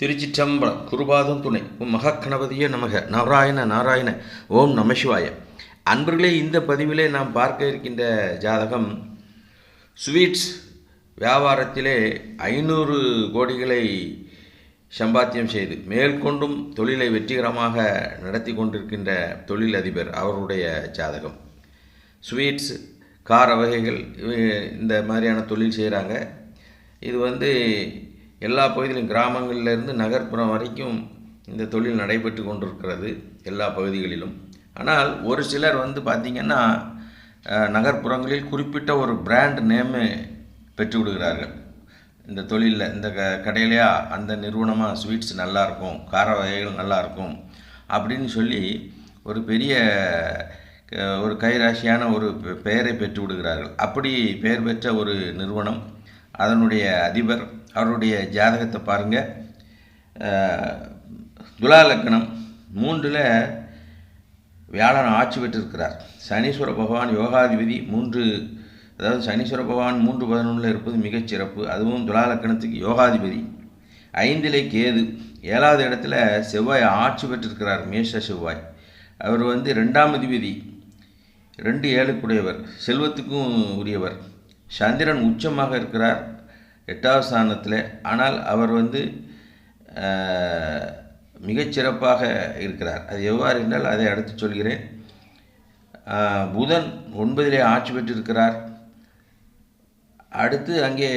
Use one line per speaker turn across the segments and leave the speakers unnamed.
திருச்சிற்றம்பலம் குருபாதம் துணை. ஓம் மகாகணபதியே நமக. நாராயண நாராயண. ஓம் நமசிவாய அன்பர்களே இந்த பதிவிலே நாம் பார்க்க இருக்கின்ற ஜாதகம் ஸ்வீட்ஸ் வியாபாரத்திலே ஐநூறு கோடிகளை சம்பாத்தியம் செய்து மேற்கொண்டும் தொழிலை வெற்றிகரமாக நடத்தி கொண்டிருக்கின்ற தொழிலதிபர் அவருடைய ஜாதகம். ஸ்வீட்ஸ் கார வகைகள் இந்த மாதிரியான தொழில் செய்கிறாங்க இது வந்து எல்லா பகுதியிலும் கிராமங்களிலிருந்து நகர்ப்புறம் வரைக்கும் இந்த தொழில் நடைபெற்று கொண்டிருக்கிறது எல்லா பகுதிகளிலும். ஆனால் ஒரு சிலர் வந்து பார்த்திங்கன்னா நகர்ப்புறங்களில் குறிப்பிட்ட ஒரு பிராண்ட் நேமு பெற்று விடுகிறார்கள். இந்த தொழிலில் இந்த க கடையிலையா அந்த நிறுவனமாக ஸ்வீட்ஸ் நல்லாயிருக்கும் கார வகைகள் நல்லாயிருக்கும் அப்படின்னு சொல்லி ஒரு பெரிய க- ஒரு கைராசியான ஒரு பெ- பெயரை பெற்று விடுகிறார்கள். அப்படி பெயர் பெற்ற ஒரு நிறுவனம் அதனுடைய அதிபர் அவருடைய ஜாதகத்தை பாருங்கள் துலா லக்னம் மூன்றில் வியாழன் ஆட்சி பெற்றிருக்கிறார். சனீஸ்வர பகவான் யோகாதிபதி மூன்று அதாவது சனீஸ்வர பகவான் மூன்று பதினொன்றில் இருப்பது மிகச்சிறப்பு அதுவும் துலா லக்கணத்துக்கு யோகாதிபதி. ஐந்திலே கேது ஏழாவது இடத்துல செவ்வாய் ஆட்சி பெற்றிருக்கிறார் மேஷ செவ்வாய். அவர் வந்து ரெண்டாம் அதிபதி ரெண்டு ஏழுக்குடையவர் செல்வத்துக்கும் உரியவர். சந்திரன் உச்சமாக இருக்கிறார். எட்டாவது ஸ்தானத்தில். ஆனால் அவர் வந்து மிகச்சிறப்பாக இருக்கிறார். அது எவ்வாறு என்றால் அதை அடுத்து சொல்கிறேன். புதன் ஒன்பதிலே ஆட்சி பெற்றிருக்கிறார். அடுத்து அங்கே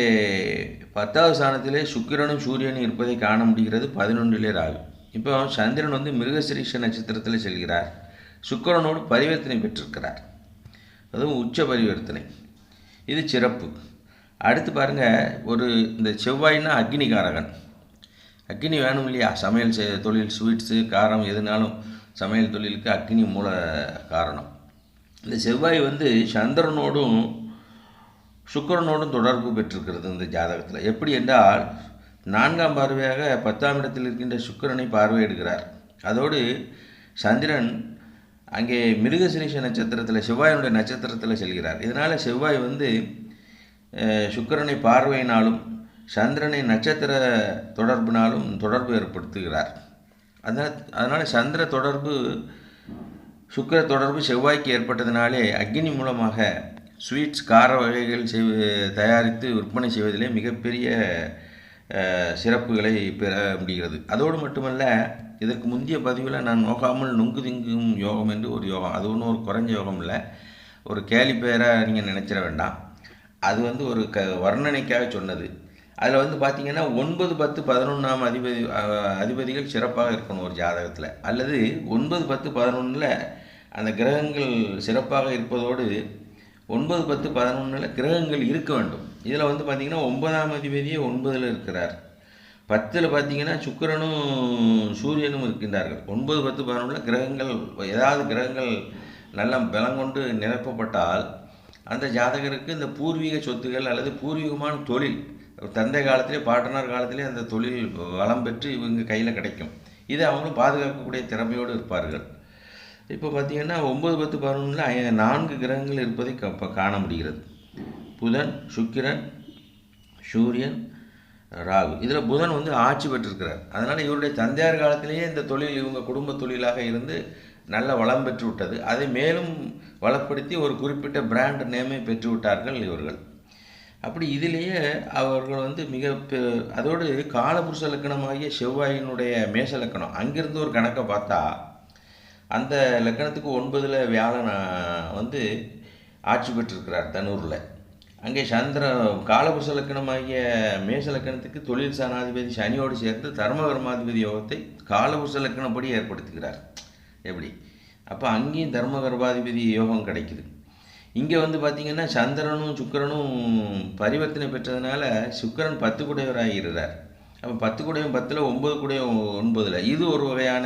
பத்தாவது ஸ்தானத்திலே சுக்கிரனும் சூரியனும் இருப்பதை காண முடிகிறது. பதினொன்றிலே ராகு. இப்போ சந்திரன் வந்து மிருகசிரீஷ நட்சத்திரத்தில் செல்கிறார். சுக்கிரனோடு பரிவர்த்தனை பெற்றிருக்கிறார். அதுவும் உச்ச பரிவர்த்தனை. இது சிறப்பு. அடுத்து பாருங்கள் ஒரு இந்த செவ்வாய்னா அக்னிகாரகன். அக்னி வேணும் இல்லையா? சமையல் செய் தொழில் ஸ்வீட்ஸு காரம் எதுனாலும் சமையல் தொழிலுக்கு அக்னி மூல காரணம். இந்த செவ்வாய் வந்து சந்திரனோடும் சுக்கரனோடும் தொடர்பு பெற்றிருக்கிறது இந்த ஜாதகத்தில். எப்படி என்றால் நான்காம் பார்வையாக பத்தாம் இடத்தில் இருக்கின்ற சுக்கிரனை பார்வையிடுகிறார். அதோடு சந்திரன் அங்கே மிருகசிரீஷ நட்சத்திரத்தில் செவ்வாயினுடைய நட்சத்திரத்தில் செல்கிறார். இதனால் செவ்வாய் வந்து சுக்கரனை சுக்கிரனை பார்வையினாலும் சந்திரனை நட்சத்திர தொடர்பினாலும் தொடர்பு ஏற்படுத்துகிறார். அதனால் அதனால் சந்திர தொடர்பு சுக்கிர தொடர்பு செவ்வாய்க்கு ஏற்பட்டதினாலே அக்னி மூலமாக ஸ்வீட்ஸ் கார வகைகள் செய் தயாரித்து விற்பனை செய்வதிலே மிகப்பெரிய சிறப்புகளை பெற முடிகிறது. அதோடு மட்டுமல்ல இதற்கு முந்தைய பதிவில் நான் நோகாமல் நுங்கு திங்கும் யோகம் என்று ஒரு யோகம் அது ஒன்றும் ஒரு குறைஞ்ச யோகம் இல்லை. ஒரு கேலி பெயராக நீங்கள் நினச்சிட வேண்டாம். அது வந்து ஒரு க வர்ணனைக்காக சொன்னது. அதில் வந்து பார்த்திங்கன்னா ஒன்பது பத்து பதினொன்றாம் அதிபதி அதிபதிகள் சிறப்பாக இருக்கணும் ஒரு ஜாதகத்தில். அல்லது ஒன்பது பத்து பதினொன்றில் அந்த கிரகங்கள் சிறப்பாக இருப்பதோடு ஒன்பது பத்து பதினொன்றில் கிரகங்கள் இருக்க வேண்டும். இதில் வந்து பார்த்திங்கன்னா ஒன்பதாம் அதிபதியே ஒன்பதில் இருக்கிறார். பத்தில் பார்த்தீங்கன்னா சுக்கிரனும் சூரியனும் இருக்கின்றார்கள். ஒன்பது பத்து பதினொன்றில் கிரகங்கள் ஏதாவது கிரகங்கள் நல்லா பலம் கொண்டு நிரப்பப்பட்டால் அந்த ஜாதகருக்கு இந்த பூர்வீக சொத்துகள் அல்லது பூர்வீகமான தொழில் தந்தை காலத்திலே பாட்டனார் காலத்திலே அந்த தொழில் வளம் பெற்று இவங்க கையில் கிடைக்கும். இதை அவங்களும் பாதுகாக்கக்கூடிய திறமையோடு இருப்பார்கள். இப்போ பார்த்தீங்கன்னா ஒம்பது பத்து பதினொன்றில் நான்கு கிரகங்கள் இருப்பதை க- காண முடிகிறது. புதன் சுக்கிரன் சூரியன் ராகு. இதில் புதன் வந்து ஆட்சி பெற்றிருக்கிறார். அதனால் இவருடைய தந்தையார் காலத்திலேயே இந்த தொழில் இவங்க குடும்ப தொழிலாக இருந்து நல்ல வளம் பெற்று விட்டது. அதை மேலும் வளப்படுத்தி ஒரு குறிப்பிட்ட பிராண்ட் நேமை பெற்று விட்டார்கள் இவர்கள். அப்படி இதிலேயே அவர்கள் வந்து மிக பெ- அதோடு காலபுருஷ லக்கணமாகிய செவ்வாயினுடைய மேச லக்கணம். அங்கிருந்து ஒரு கணக்கை பார்த்தா அந்த லக்கணத்துக்கு ஒன்பதில் வியாழன் வந்து ஆட்சி பெற்றிருக்கிறார் தனூரில். அங்கே சந்திரன் காலபுஷ லக்கணமாகிய மேஷ லக்கணத்துக்கு தொழில் சாணாதிபதி சனியோடு சேர்ந்து தர்மகர்மாதிபதி யோகத்தை காலபுஷ லக்கணப்படி ஏற்படுத்துகிறார். எப்படி? அப்போ அங்கேயும் தர்மகர்மாதிபதி யோகம் கிடைக்குது. இங்கே வந்து பார்த்திங்கன்னா சந்திரனும் சுக்கரனும் பரிவர்த்தனை பெற்றதுனால சுக்கிரன் பத்து குடையவராகிறார் அப்போ பத்து குடையும் பத்தில் ஒன்பது குடையும் ஒன்பதில். இது ஒரு வகையான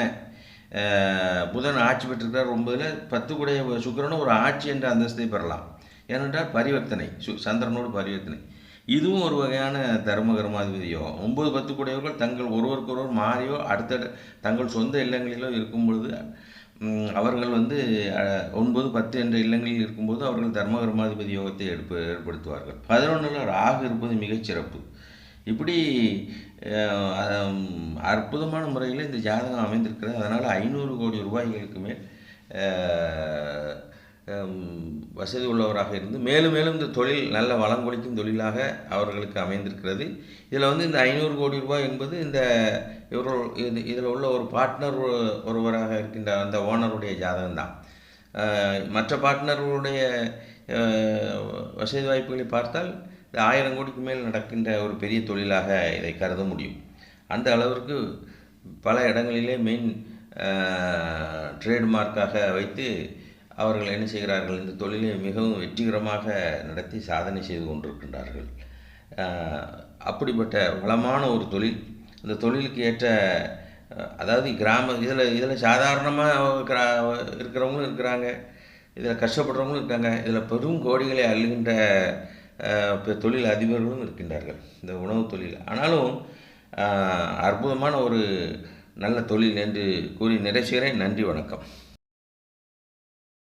புதன் ஆட்சி பெற்றிருக்கிறார் ஒன்பதில் பத்து குடைய சுக்கிரனும் ஒரு ஆட்சி என்ற அந்தஸ்தை பெறலாம். ஏனென்றால் பரிவர்த்தனை சு சந்திரனோடு பரிவர்த்தனை. இதுவும் ஒரு வகையான தர்ம கர்மாதிபதியோ ஒன்பது பத்து கூடையவர்கள் தங்கள் ஒருவருக்கொருவர் மாறியோ அடுத்த தங்கள் சொந்த இல்லங்களிலோ இருக்கும் பொழுது அவர்கள் வந்து ஒன்பது பத்து என்ற இல்லங்களில் இருக்கும்போது அவர்கள் தர்மகர்மாதிபதி யோகத்தை எடுப்பு ஏற்படுத்துவார்கள். பதினொன்றில் ராகு இருப்பது மிகச் சிறப்பு இப்படி அற்புதமான முறையில் இந்த ஜாதகம் அமைந்திருக்கிறது. அதனால் ஐநூறு கோடி ரூபாய்களுக்கு மேல் வசதி உள்ளவராக இருந்து மேலும் மேலும் இந்த தொழில் நல்ல வளம் கொளிக்கும் தொழிலாக அவர்களுக்கு அமைந்திருக்கிறது. இதில் வந்து இந்த ஐநூறு கோடி ரூபாய் என்பது இந்த இவர்கள் இது இதில் உள்ள ஒரு பார்ட்னர் ஒருவராக இருக்கின்ற அந்த ஓனருடைய ஜாதகம் தான் மற்ற பார்ட்னர்களுடைய வசதி வாய்ப்புகளை பார்த்தால் இது ஆயிரம் கோடிக்கு மேல் நடக்கின்ற ஒரு பெரிய தொழிலாக இதை கருத முடியும். அந்த அளவிற்கு பல இடங்களிலே மெயின் ட்ரேட்மார்க்காக வைத்து அவர்கள் என்ன செய்கிறார்கள்? இந்த தொழிலை மிகவும் வெற்றிகரமாக நடத்தி சாதனை செய்து கொண்டிருக்கின்றார்கள். அப்படிப்பட்ட வளமான ஒரு தொழில் அந்த தொழிலுக்கு ஏற்ற அதாவது கிராம இதில் இதில் சாதாரணமாக இருக்கிறவங்களும் இருக்கிறாங்க இதில் கஷ்டப்படுறவங்களும் இருக்காங்க இதில் பெரும் கோடிகளை அள்ளுகின்ற தொழில் அதிபர்களும் இருக்கின்றார்கள். இந்த உணவு தொழில். ஆனாலும் அற்புதமான ஒரு நல்ல தொழில் என்று கூறி நிறைவு நன்றி வணக்கம்.